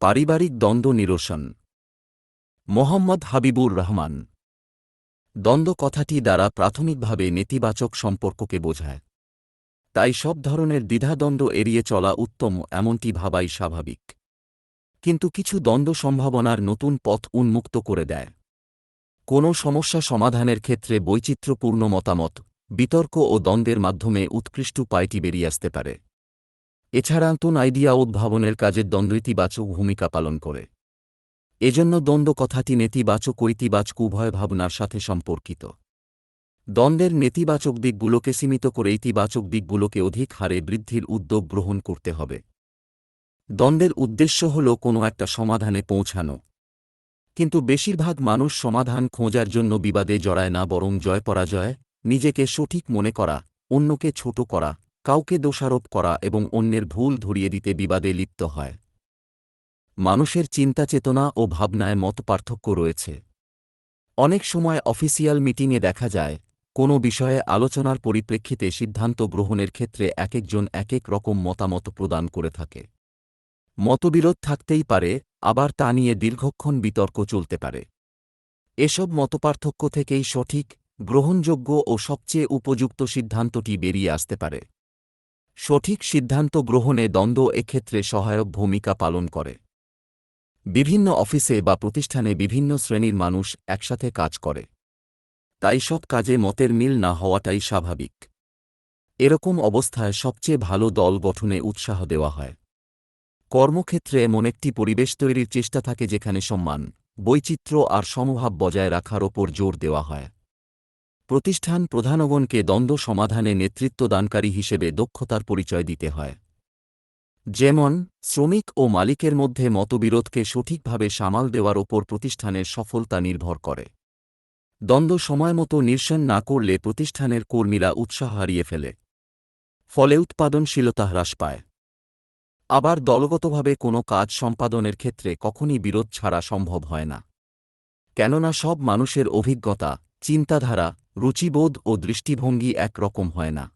পারিবারিক দ্বন্দ্ব নিরসন। মোহাম্মদ হাবিবুর রহমান। দ্বন্দ্ব কথাটি দ্বারা প্রাথমিকভাবে নেতিবাচক সম্পর্ককে বোঝায়। তাই সব ধরনের দ্বিধাদ্বন্দ্ব এড়িয়ে চলা উত্তম এমনটি ভাবাই স্বাভাবিক। কিন্তু কিছু দ্বন্দ্ব সম্ভাবনার নতুন পথ উন্মুক্ত করে দেয়। কোনো সমস্যা সমাধানের ক্ষেত্রে বৈচিত্র্যপূর্ণ মতামত, বিতর্ক ও দ্বন্দ্বের মাধ্যমে উৎকৃষ্ট উপায়টি বেরিয়ে আসতে পারে। এছাড়া নতুন আইডিয়া উদ্ভাবনের কাজের দ্বন্দ্ব ইতিবাচক ভূমিকা পালন করে। এজন্য দ্বন্দ্ব কথাটি নেতিবাচক ইতিবাচক উভয় ভাবনার সাথে সম্পর্কিত। দ্বন্দ্বের নেতিবাচক দিকগুলোকে সীমিত করে ইতিবাচক দিকগুলোকে অধিক হারে বৃদ্ধির উদ্যোগ গ্রহণ করতে হবে। দ্বন্দ্বের উদ্দেশ্য হল কোনো একটা সমাধানে পৌঁছানো। কিন্তু বেশিরভাগ মানুষ সমাধান খোঁজার জন্য বিবাদে জড়ায় না বরং জয় পরাজয় নিজেকে সঠিক মনে করা, অন্যকে ছোট করা কাউকে দোষারোপ করা এবং অন্যের ভুল ধরিয়ে দিতে বিবাদে লিপ্ত হয়। মানুষের চিন্তা চেতনা ও ভাবনায় মত পার্থক্য রয়েছে। অনেক সময় অফিসিয়াল মিটিংয়ে দেখা যায়, কোনো বিষয়ে আলোচনার পরিপ্রেক্ষিতে সিদ্ধান্ত গ্রহণের ক্ষেত্রে একেকজন একেক রকম মতামত প্রদান করে থাকে। মতবিরোধ থাকতেই পারে, আবার তা নিয়ে দীর্ঘক্ষণ বিতর্ক চলতে পারে। এসব মতপার্থক্য থেকেই সঠিক, গ্রহণযোগ্য ও সবচেয়ে উপযুক্ত সিদ্ধান্তটি বেরিয়ে আসতে পারে। সঠিক সিদ্ধান্ত গ্রহণে দ্বন্দ্ব এক্ষেত্রে সহায়ক ভূমিকা পালন করে। বিভিন্ন অফিসে বা প্রতিষ্ঠানে বিভিন্ন শ্রেণির মানুষ একসাথে কাজ করে। তাই সব কাজে মতের মিল না হওয়াটাই স্বাভাবিক। এরকম অবস্থায় সবচেয়ে ভালো দল গঠনে উৎসাহ দেওয়া হয়। কর্মক্ষেত্রে এমন একটি পরিবেশ তৈরির চেষ্টা থাকে যেখানে সম্মান, বৈচিত্র্য আর সমভাব বজায় রাখার ওপর জোর দেওয়া হয়। প্রতিষ্ঠান প্রধানগণকে দ্বন্দ্ব সমাধানে নেতৃত্বদানকারী হিসেবে দক্ষতার পরিচয় দিতে হয়। যেমন, শ্রমিক ও মালিকের মধ্যে মতবিরোধকে সঠিকভাবে সামাল দেওয়ার ওপর প্রতিষ্ঠানের সফলতা নির্ভর করে। দ্বন্দ্ব সময়মতো নির্সন না করলে প্রতিষ্ঠানের কর্মীরা উৎসাহ হারিয়ে ফেলে। ফলে উৎপাদনশীলতা হ্রাস পায়। আবার দলগতভাবে কোনো কাজ সম্পাদনের ক্ষেত্রে কখনই বিরোধ ছাড়া সম্ভব হয় না। কেননা সব মানুষের অভিজ্ঞতা, চিন্তাধারা রুচিবোধ ও দৃষ্টিভঙ্গি একরকম হয় না।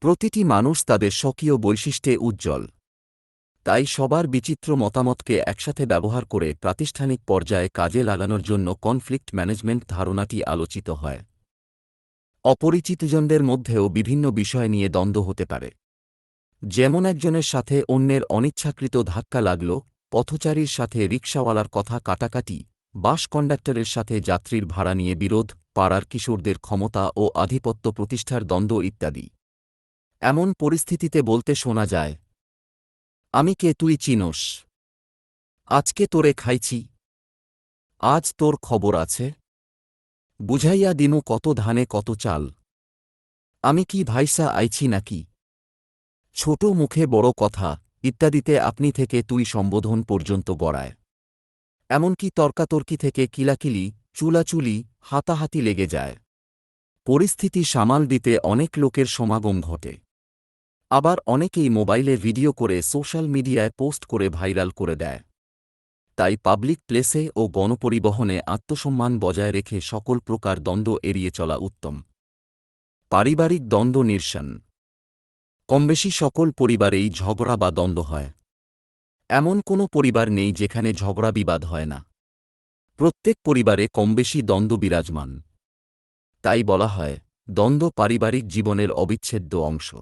প্রতিটি মানুষ তাদের স্বকীয় বৈশিষ্ট্যে উজ্জ্বল। তাই সবার বিচিত্র মতামতকে একসাথে ব্যবহার করে প্রাতিষ্ঠানিক পর্যায়ে কাজে লাগানোর জন্য কনফ্লিক্ট ম্যানেজমেন্ট ধারণাটি আলোচিত হয়। অপরিচিতজনদের মধ্যেও বিভিন্ন বিষয় নিয়ে দ্বন্দ্ব হতে পারে। যেমন একজনের সাথে অন্যের অনিচ্ছাকৃত ধাক্কা লাগল, পথচারীর সাথে রিকশাওয়ালার কথা কাটাকাটি, বাস কন্ডাক্টরের সাথে যাত্রীর ভাড়া নিয়ে বিরোধ পাড়ার কিশোরদের ক্ষমতা ও আধিপত্য প্রতিষ্ঠার দ্বন্দ্ব ইত্যাদি। এমন পরিস্থিতিতে বলতে শোনা যায়, আমি কে তুই চিনোস? আজকে তোরে খাইছি। আজ তোর খবর আছে। বুঝাইয়া দিনু কত ধানে কত চাল। আমি কি ভাইসা আইছি নাকি? ছোট মুখে বড় কথা, ইত্যাদিতে আপনি থেকে তুই সম্বোধন পর্যন্ত গড়ায়। এমনকি তর্কাতর্কি থেকে কিলাকিলি, চুলাচুলি হাতাহাতি লেগে যায়। পরিস্থিতি সামাল দিতে অনেক লোকের সমাগম ঘটে। আবার অনেকেই মোবাইলে ভিডিও করে সোশ্যাল মিডিয়ায় পোস্ট করে ভাইরাল করে দেয়। তাই পাবলিক প্লেসে ও গণপরিবহনে আত্মসম্মান বজায় রেখে সকল প্রকার দ্বন্দ্ব এড়িয়ে চলা উত্তম। পারিবারিক দ্বন্দ্ব নির্সান। কমবেশি সকল পরিবারেই ঝগড়া বা দ্বন্দ্ব হয়। এমন কোনো পরিবার নেই যেখানে ঝগড়া বিবাদ হয় না। প্রত্যেক পরিবারে কমবেশি দ্বন্দ্ব বিরাজমান। তাই বলা হয়, দ্বন্দ্ব পারিবারিক জীবনের অবিচ্ছেদ্য অংশ।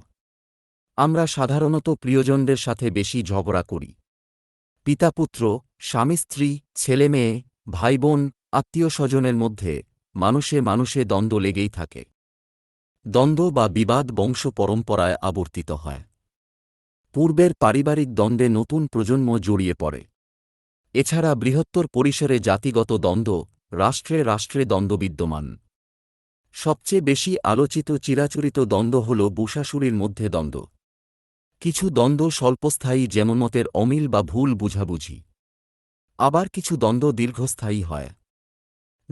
আমরা সাধারণত প্রিয়জনদের সাথে বেশি ঝগড়া করি। পিতাপুত্র স্বামী স্ত্রী ছেলে মেয়ে ভাই বোন আত্মীয় স্বজনের মধ্যে মানুষে মানুষে দ্বন্দ্ব লেগেই থাকে। দ্বন্দ্ব বা বিবাদ বংশ পরম্পরায় আবর্তিত হয়। পূর্বের পারিবারিক দ্বন্দ্বে নতুন প্রজন্ম জড়িয়ে পড়ে। এছাড়া বৃহত্তর পরিসরে জাতিগত দ্বন্দ্ব, রাষ্ট্রে রাষ্ট্রে দ্বন্দ্ব বিদ্যমান। সবচেয়ে বেশি আলোচিত চিরাচরিত দ্বন্দ্ব হল বুশাশুরির মধ্যে দ্বন্দ্ব। কিছু দ্বন্দ্ব স্বল্পস্থায়ী যেমন মতের অমিল বা ভুল বুঝাবুঝি। আবার কিছু দ্বন্দ্ব দীর্ঘস্থায়ী হয়।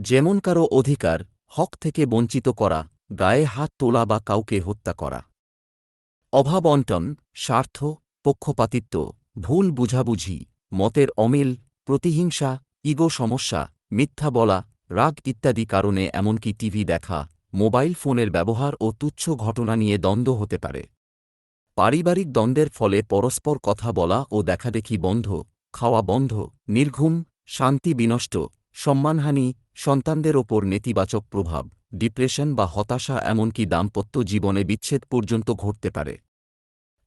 যেমন কারও অধিকার, হক থেকে বঞ্চিত করা, গায়ে হাত তোলা বা কাউকে হত্যা করা। অভাব অন্টন, স্বার্থ, পক্ষপাতিত্ব, ভুল বুঝাবুঝি, মতের অমিল প্রতিহিংসা, ইগো সমস্যা, মিথ্যা বলা, রাগ ইত্যাদি কারণে এমনকি টিভি দেখা, মোবাইল ফোনের ব্যবহার ও তুচ্ছ ঘটনা নিয়ে দ্বন্দ্ব হতে পারে। পারিবারিক দ্বন্দ্বের ফলে পরস্পর কথা বলা ও দেখাদেখি বন্ধ, খাওয়া বন্ধ, নির্ঘুম, শান্তি বিনষ্ট, সম্মানহানি, সন্তানদের ওপর নেতিবাচক প্রভাব, ডিপ্রেশন বা হতাশা এমনকি দাম্পত্য জীবনে বিচ্ছেদ পর্যন্ত ঘটতে পারে।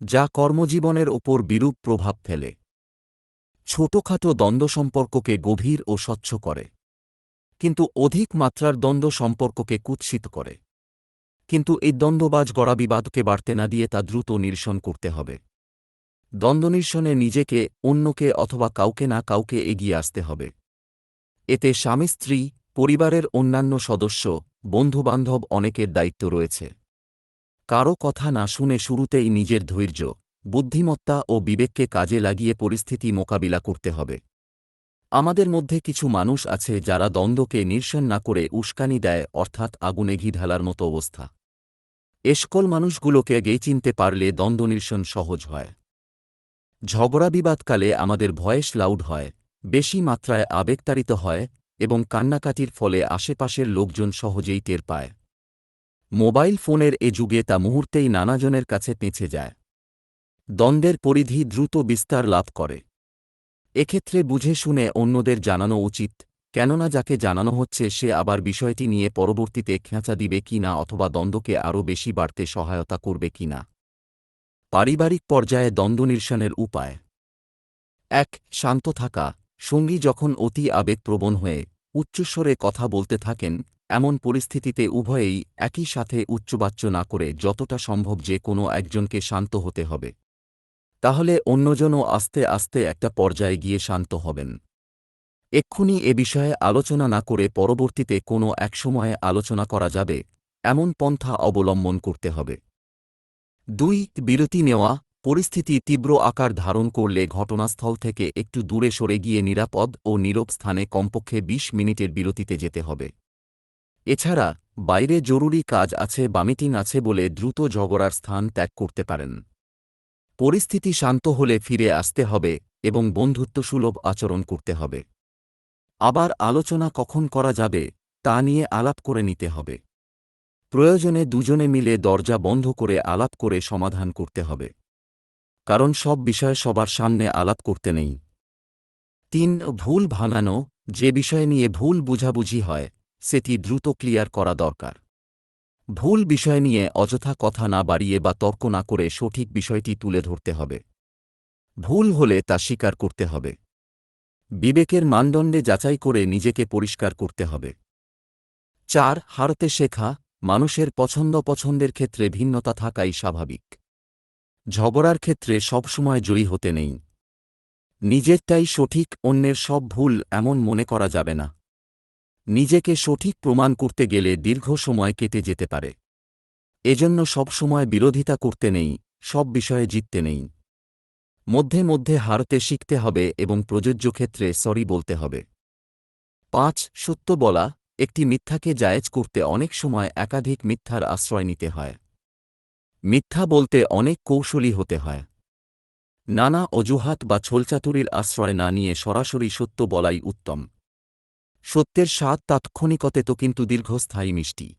যা কর্মজীবনের ওপর বিরূপ প্রভাব ফেলে। ছোটখাটো দ্বন্দ্ব সম্পর্ককে গভীর ও স্বচ্ছ করে। কিন্তু অধিক মাত্রার দ্বন্দ্ব সম্পর্ককে কুৎসিত করে। কিন্তু এই দ্বন্দ্ববাজ গড়া বিবাদকে বাড়তে না দিয়ে তা দ্রুত নিরসন করতে হবে। দ্বন্দ্ব নিরসনে নিজেকে, অন্যকে অথবা কাউকে না কাউকে এগিয়ে আসতে হবে। এতে স্বামী, স্ত্রী, পরিবারের অন্যান্য সদস্য, বন্ধুবান্ধব অনেকের দায়িত্ব রয়েছে। কারও কথা না শুনে শুরুতেই নিজের ধৈর্য বুদ্ধিমত্তা ও বিবেককে কাজে লাগিয়ে পরিস্থিতি মোকাবিলা করতে হবে। আমাদের মধ্যে কিছু মানুষ আছে যারা দ্বন্দ্বকে নিরসন না করে উস্কানি দেয়, অর্থাৎ আগুনে ঘি ঢালার মতো অবস্থা। এসকল মানুষগুলোকে গে চিনতে পারলে দ্বন্দ্ব নিরসন সহজ হয়। ঝগড়া বিবাদকালে আমাদের ভয়েস লাউড হয়, বেশি মাত্রায় আবেগতাড়িত হয় এবং কান্নাকাটির ফলে আশেপাশের লোকজন সহজেই টের পায়। মোবাইল ফোনের এ যুগে তা মুহূর্তেই নানাজনের কাছে পেঁচে যায়। দ্বন্দ্বের পরিধি দ্রুত বিস্তার লাভ করে। এক্ষেত্রে বুঝে শুনে অন্যদের জানানো উচিত, কেননা যাকে জানানো হচ্ছে সে আবার বিষয়টি নিয়ে পরবর্তীতে খেঁচা দিবে কি না অথবা দ্বন্দ্বকে আরও বেশি বাড়তে সহায়তা করবে কি না। পারিবারিক পর্যায়ে দ্বন্দ্ব নিরসনের উপায়। এক, শান্ত থাকা। সঙ্গী যখন অতি আবেগপ্রবণ হয়ে উচ্চস্বরে কথা বলতে থাকেন, এমন পরিস্থিতিতে উভয়েই একই সাথে উচ্চবাচ্য না করে যতটা সম্ভব যে কোনো একজনকে শান্ত হতে হবে। তাহলে অন্যজনও আস্তে আস্তে একটা পর্যায়ে গিয়ে শান্ত হবেন। এক্ষুনি এ বিষয়ে আলোচনা না করে পরবর্তীতে কোনো এক সময়ে আলোচনা করা যাবে, এমন পন্থা অবলম্বন করতে হবে। দুই, বিরতি নেওয়া, পরিস্থিতি তীব্র আকার ধারণ করলে ঘটনাস্থল থেকে একটু দূরে সরে গিয়ে নিরাপদ ও নীরব স্থানে কমপক্ষে ২০ মিনিটের বিরতিতে যেতে হবে। এছাড়া, বাইরে জরুরি কাজ আছে বা মিটিং আছে বলে দ্রুত ঝগড়ার স্থান ত্যাগ করতে পারেন। পরিস্থিতি শান্ত হলে ফিরে আসতে হবে এবং বন্ধুত্বসুলভ আচরণ করতে হবে। আবার আলোচনা কখন করা যাবে, তা নিয়ে আলাপ করে নিতে হবে। প্রয়োজনে দুজনে মিলে দরজা বন্ধ করে আলাপ করে সমাধান করতে হবে। কারণ সব বিষয়ে সবার সামনে আলাপ করতে নেই। তিন, ভুল ভাঙানো, যে বিষয় নিয়ে ভুল বুঝাবুঝি হয়, সেটি দ্রুত ক্লিয়ার করা দরকার। ভুল বিষয় নিয়ে অযথা কথা না বাড়িয়ে বা তর্ক না করে সঠিক বিষয়টি তুলে ধরতে হবে। ভুল হলে তা স্বীকার করতে হবে। বিবেকের মানদণ্ডে যাচাই করে নিজেকে পরিষ্কার করতে হবে। চার, হারতে শেখা, মানুষের পছন্দ পছন্দের ক্ষেত্রে ভিন্নতা থাকাই স্বাভাবিক। ঝগড়ার ক্ষেত্রে সবসময় জয়ী হতে নেই। নিজেরটাই সঠিক, অন্যের সব ভুল এমন মনে করা যাবে না। নিজেকে সঠিক প্রমাণ করতে গেলে দীর্ঘ সময় কেটে যেতে পারে। এজন্য সবসময় বিরোধিতা করতে নেই, সব বিষয়ে জিততে নেই। মধ্যে মধ্যে হারতে শিখতে হবে এবং প্রযোজ্য ক্ষেত্রে সরি বলতে হবে। পাঁচ, সত্য বলা, একটি মিথ্যাকে জায়েজ করতে অনেক সময় একাধিক মিথ্যার আশ্রয় নিতে হয়। মিথ্যা বলতে অনেক কৌশলী হতে হয়। নানা অজুহাত বা ছোলচাতুরির আশ্রয় না নিয়ে সরাসরি সত্য বলাই উত্তম। সত্যের স্বাদ তাৎক্ষণিকতে তো কিন্তু দীর্ঘস্থায়ী মিষ্টি।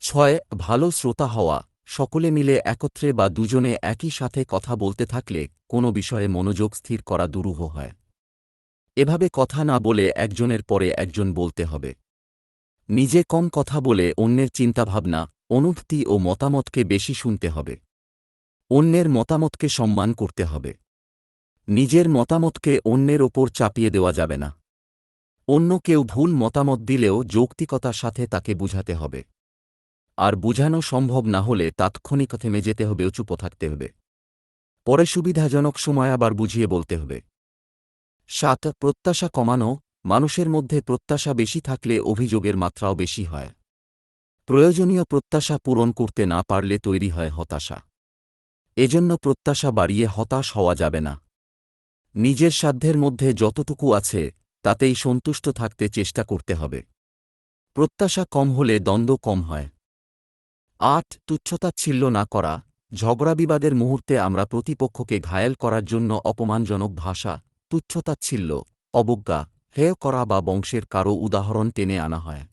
ছয়, ভালো শ্রোতা হওয়া, সকলে মিলে একত্রে বা দুজনে একই সাথে কথা বলতে থাকলে কোনো বিষয়ে মনোযোগ স্থির করা দুরূহ হয়। এভাবে কথা না বলে একজনের পরে একজন বলতে হবে। নিজে কম কথা বলে অন্যের চিন্তাভাবনা, অনুভূতি ও মতামতকে বেশি শুনতে হবে। অন্যের মতামতকে সম্মান করতে হবে। নিজের মতামতকে অন্যের ওপর চাপিয়ে দেওয়া যাবে না। অন্য কেউ ভুল মতামত দিলেও যৌক্তিকতার সাথে তাকে বুঝাতে হবে। আর বুঝানো সম্ভব না হলে তাৎক্ষণিক থেমে যেতে হবে চুপ থাকতে হবে। পরে সুবিধাজনক সময় আবার বুঝিয়ে বলতে হবে। সাত, প্রত্যাশা কমানো, মানুষের মধ্যে প্রত্যাশা বেশি থাকলে অভিযোগের মাত্রাও বেশি হয়। প্রয়োজনীয় প্রত্যাশা পূরণ করতে না পারলে তৈরি হয় হতাশা। এজন্য প্রত্যাশা বাড়িয়ে হতাশ হওয়া যাবে না। নিজের সাধ্যের মধ্যে যতটুকু আছে তাতেই সন্তুষ্ট থাকতে চেষ্টা করতে হবে। প্রত্যাশা কম হলে দ্বন্দ্ব কম হয়। আট তুচ্ছতাচ্ছিল্য না করা। ঝগড়া বিবাদের মুহূর্তে আমরা প্রতিপক্ষকে ঘায়েল করার জন্য অপমানজনক ভাষা তুচ্ছতাচ্ছিল্য অবজ্ঞা, হেয় করা বা বংশের কারও উদাহরণ টেনে আনা হয়।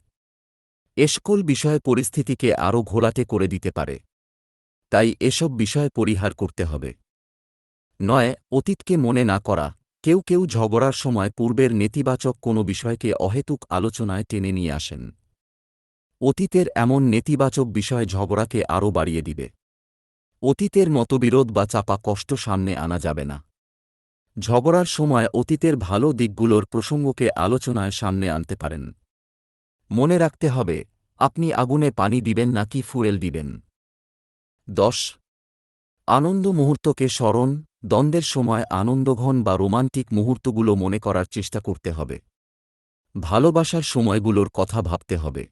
এসকল বিষয় পরিস্থিতিকে আরও ঘোলাটে করে দিতে পারে। তাই এসব বিষয় পরিহার করতে হবে। নয়, অতীতকে মনে না করা। কেউ কেউ ঝগড়ার সময় পূর্বের নেতিবাচক কোনো বিষয়কে অহেতুক আলোচনায় টেনে নিয়ে আসেন। অতীতের এমন নেতিবাচক বিষয় ঝগড়াকে আরও বাড়িয়ে দিবে। অতীতের মতবিরোধ বা চাপা কষ্ট সামনে আনা যাবে না। ঝগড়ার সময় অতীতের ভালো দিকগুলোর প্রসঙ্গকে আলোচনায় সামনে আনতে পারেন। মনে রাখতে হবে, আপনি আগুনে পানি দিবেন নাকি ফুয়েল দিবেন। দশ, আনন্দ মুহূর্তকে স্মরণ দ্বন্দ্বের সময় আনন্দঘন বা রোমান্টিক মুহূর্তগুলো মনে করার চেষ্টা করতে হবে। ভালোবাসার সময়গুলোর কথা ভাবতে হবে।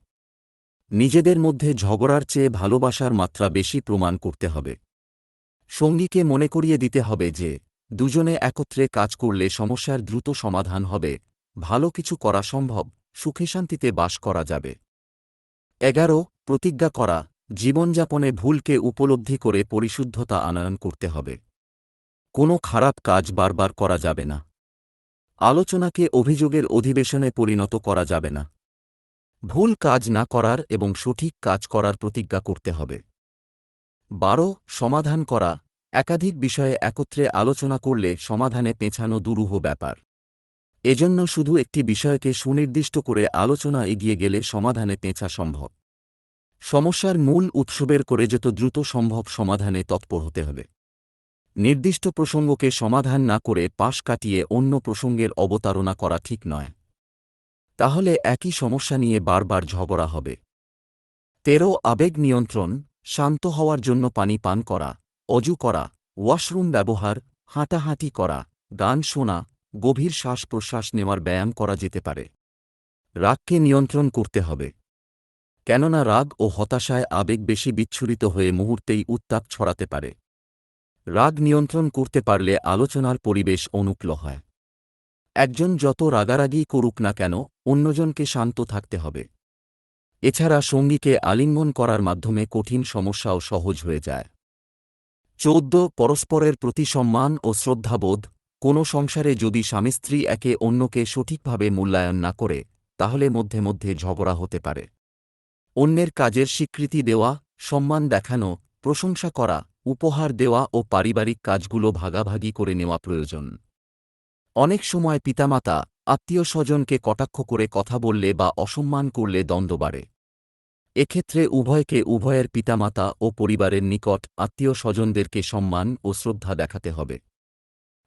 নিজেদের মধ্যে ঝগড়ার চেয়ে ভালোবাসার মাত্রা বেশি প্রমাণ করতে হবে। সঙ্গীকে মনে করিয়ে দিতে হবে যে, দুজনে একত্রে কাজ করলে সমস্যার দ্রুত সমাধান হবে, ভালো কিছু করা সম্ভব, সুখে শান্তিতে বাস করা যাবে। এগারো, প্রতিজ্ঞা করা, জীবনযাপনে ভুলকে উপলব্ধি করে পরিশুদ্ধতা আনয়ন করতে হবে। কোনো খারাপ কাজ বারবার করা যাবে না। আলোচনাকে অভিযোগের অধিবেশনে পরিণত করা যাবে না। ভুল কাজ না করার এবং সঠিক কাজ করার প্রতিজ্ঞা করতে হবে। বারো, সমাধান করা। একাধিক বিষয়ে একত্রে আলোচনা করলে সমাধানে পেছানো দুরূহ ব্যাপার। এজন্য শুধু একটি বিষয়কে সুনির্দিষ্ট করে আলোচনা এগিয়ে গেলে সমাধানে পেঁচা সম্ভব। সমস্যার মূল উৎসবের করে যত দ্রুত সম্ভব সমাধানে তৎপর হতে হবে। নির্দিষ্ট প্রসঙ্গকে সমাধান না করে পাশ কাটিয়ে অন্য প্রসঙ্গের অবতারণা করা ঠিক নয়। তাহলে একই সমস্যা নিয়ে বারবার ঝগড়া হবে। তেরো, আবেগ নিয়ন্ত্রণ, শান্ত হওয়ার জন্য পানি পান করা, অজু করা, ওয়াশরুম ব্যবহার, হাঁটাহাঁটি করা, গান শোনা, গভীর শ্বাস প্রশ্বাস নেওয়ার ব্যায়াম করা যেতে পারে। রাগকে নিয়ন্ত্রণ করতে হবে। কেননা রাগ ও হতাশায় আবেগ বেশি বিচ্ছুরিত হয়ে মুহূর্তেই উত্তাপ ছড়াতে পারে। রাগ নিয়ন্ত্রণ করতে পারলে আলোচনার পরিবেশ অনুকূল হয়। একজন যত রাগারাগি করুক না কেন, অন্যজনকে শান্ত থাকতে হবে। এছাড়া সঙ্গীকে আলিঙ্গন করার মাধ্যমে কঠিন সমস্যাও সহজ হয়ে যায়। চৌদ্দ, পরস্পরের প্রতি সম্মান ও শ্রদ্ধাবোধ। কোনো সংসারে যদি স্বামী স্ত্রী একে অন্যকে সঠিকভাবে মূল্যায়ন না করে, তাহলে মধ্যে মধ্যে ঝগড়া হতে পারে। অন্যের কাজের স্বীকৃতি দেওয়া, সম্মান দেখানো, প্রশংসা করা উপহার দেওয়া ও পারিবারিক কাজগুলো ভাগাভাগি করে নেওয়া প্রয়োজন। অনেক সময় পিতামাতা আত্মীয় স্বজনকে কটাক্ষ করে কথা বললে বা অসম্মান করলে দ্বন্দ্ব বাড়ে। এক্ষেত্রে উভয়কে উভয়ের পিতামাতা ও পরিবারের নিকট আত্মীয় স্বজনদেরকে সম্মান ও শ্রদ্ধা দেখাতে হবে।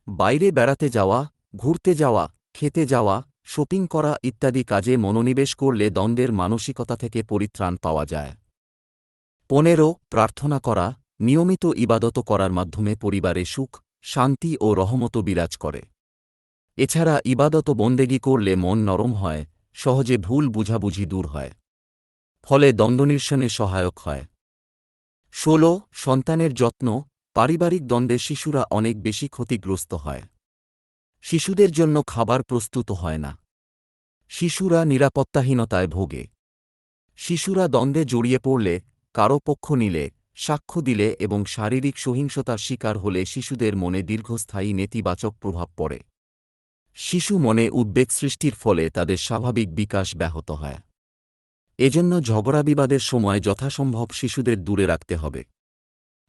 বাইরে বেড়াতে যাওয়া, ঘুরতে যাওয়া, খেতে যাওয়া, শপিং করা ইত্যাদি কাজে মনোনিবেশ করলে দ্বন্দ্বের মানসিকতা থেকে পরিত্রাণ পাওয়া যায়। পনেরো, প্রার্থনা করা নিয়মিত ইবাদত করার মাধ্যমে পরিবারে সুখ, শান্তি ও রহমত বিরাজ করে। এছাড়া ইবাদত বন্দেগি করলে মন নরম হয়, সহজে ভুল বুঝাবুঝি দূর হয়। ফলে দ্বন্দ্বনির্শনে সহায়ক হয়। ষোলো, সন্তানের যত্ন, পারিবারিক দ্বন্দ্বে শিশুরা অনেক বেশি ক্ষতিগ্রস্ত হয়। শিশুদের জন্য খাবার প্রস্তুত হয় না। শিশুরা নিরাপত্তাহীনতায় ভোগে। শিশুরা দ্বন্দ্বে জড়িয়ে পড়লে কারও পক্ষ নিলে সাক্ষ্য দিলে এবং শারীরিক সহিংসতার শিকার হলে শিশুদের মনে দীর্ঘস্থায়ী নেতিবাচক প্রভাব পড়ে। শিশু মনে উদ্বেগ সৃষ্টির ফলে তাদের স্বাভাবিক বিকাশ ব্যাহত হয়। এজন্য ঝগড়া বিবাদের সময় যথাসম্ভব শিশুদের দূরে রাখতে হবে।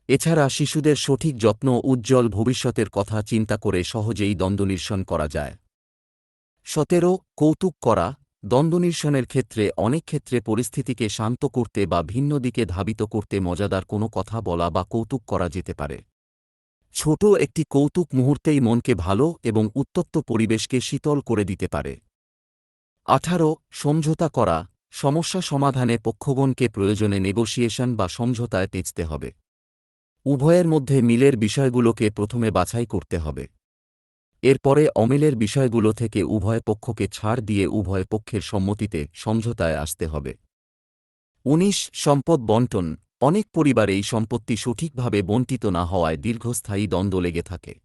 এছাড়া শিশুদের সঠিক যত্ন উজ্জ্বল ভবিষ্যতের কথা চিন্তা করে সহজেই দ্বন্দ্বনির্শন করা যায়। সতেরো, কৌতুক করা দ্বন্দ্বনির্শনের ক্ষেত্রে অনেক ক্ষেত্রে পরিস্থিতিকে শান্ত করতে বা ভিন্ন দিকে ধাবিত করতে মজাদার কোনো কথা বলা বা কৌতুক করা যেতে পারে। ছোট একটি কৌতুক মুহূর্তেই মনকে ভালো এবং উত্তপ্ত পরিবেশকে শীতল করে দিতে পারে। আঠারো, সমঝোতা করা, সমস্যা সমাধানে পক্ষগণকে প্রয়োজনে নেগোসিয়েশন বা সমঝোতায় তেঁচতে হবে। উভয়ের মধ্যে মিলের বিষয়গুলোকে প্রথমে বাছাই করতে হবে। এরপরে অমিলের বিষয়গুলো থেকে উভয় পক্ষকে ছাড় দিয়ে উভয় পক্ষের সম্মতিতে সমঝোতায় আসতে হবে। উনিশ, সম্পদ বন্টন। অনেক পরিবারেই সম্পত্তি সঠিকভাবে বন্টিত না হওয়ায় দীর্ঘস্থায়ী দ্বন্দ্ব লেগে থাকে।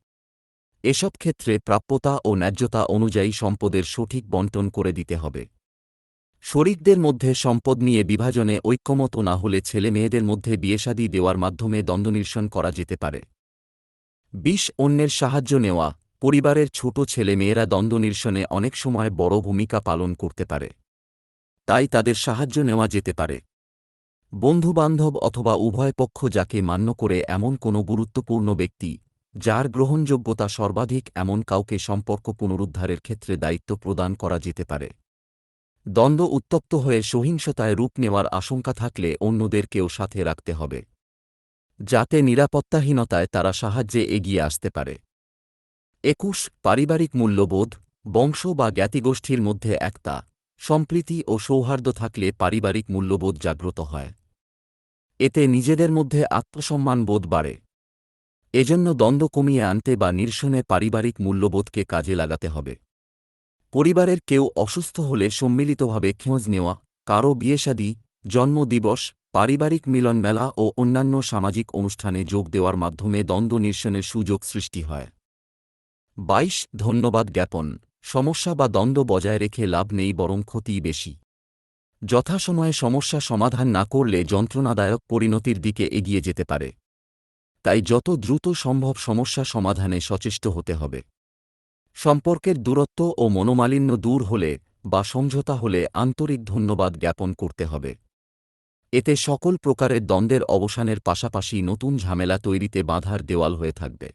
এসব ক্ষেত্রে প্রাপ্যতা ও ন্যায্যতা অনুযায়ী সম্পদের সঠিক বন্টন করে দিতে হবে। শরিকদের মধ্যে সম্পদ নিয়ে বিভাজনে ঐক্যমত না হলে ছেলে মেয়েদের মধ্যে বিয়েশাদি দেওয়ার মাধ্যমে দ্বন্দ্বনির্শন করা যেতে পারে। বিশ, অন্যের সাহায্য নেওয়া। পরিবারের ছোট ছেলে মেয়েরা দ্বন্দ্বনির্শনে অনেক সময় বড় ভূমিকা পালন করতে পারে। তাই তাদের সাহায্য নেওয়া যেতে পারে। বন্ধুবান্ধব অথবা উভয় পক্ষ যাকে মান্য করে এমন কোনো গুরুত্বপূর্ণ ব্যক্তি, যার গ্রহণযোগ্যতা সর্বাধিক এমন কাউকে সম্পর্ক পুনরুদ্ধারের ক্ষেত্রে দায়িত্ব প্রদান করা যেতে পারে। দ্বন্দ্ব উত্তপ্ত হয়ে সহিংসতায় রূপ নেওয়ার আশঙ্কা থাকলে অন্যদেরকেও সাথে রাখতে হবে, যাতে নিরাপত্তাহীনতায় তারা সাহায্যে এগিয়ে আসতে পারে। একুশ, পারিবারিক মূল্যবোধ, বংশ বা জ্ঞাতিগোষ্ঠীর মধ্যে একতা, সম্প্রীতি ও সৌহার্দ্য থাকলে পারিবারিক মূল্যবোধ জাগ্রত হয়। এতে নিজেদের মধ্যে আত্মসম্মান বোধ বাড়ে। এজন্য দ্বন্দ্ব কমিয়ে আনতে বা নিরসনে পারিবারিক মূল্যবোধকে কাজে লাগাতে হবে। পরিবারের কেউ অসুস্থ হলে সম্মিলিতভাবে খোঁজ নেওয়া কারও বিয়েশাদী জন্মদিবস পারিবারিক মিলন মেলা ও অন্যান্য সামাজিক অনুষ্ঠানে যোগ দেওয়ার মাধ্যমে দ্বন্দ্ব নিরসনের সুযোগ সৃষ্টি হয়। বাইশ, ধন্যবাদ জ্ঞাপন। সমস্যা বা দ্বন্দ্ব বজায় রেখে লাভ নেই, বরং ক্ষতিই বেশি। যথাসময়ে সমস্যা সমাধান না করলে যন্ত্রণাদায়ক পরিণতির দিকে এগিয়ে যেতে পারে। তাই যত দ্রুত সম্ভব সমস্যা সমাধানে সচেষ্ট হতে হবে। সম্পর্কের দূরত্ব ও মনোমালিন্য দূর হলে বা সমঝোতা হলে আন্তরিক ধন্যবাদ জ্ঞাপন করতে হবে। এতে সকল প্রকারের দ্বন্দ্বের অবসানের পাশাপাশি নতুন ঝামেলা তৈরিতে বাধার দেওয়াল হয়ে থাকবে।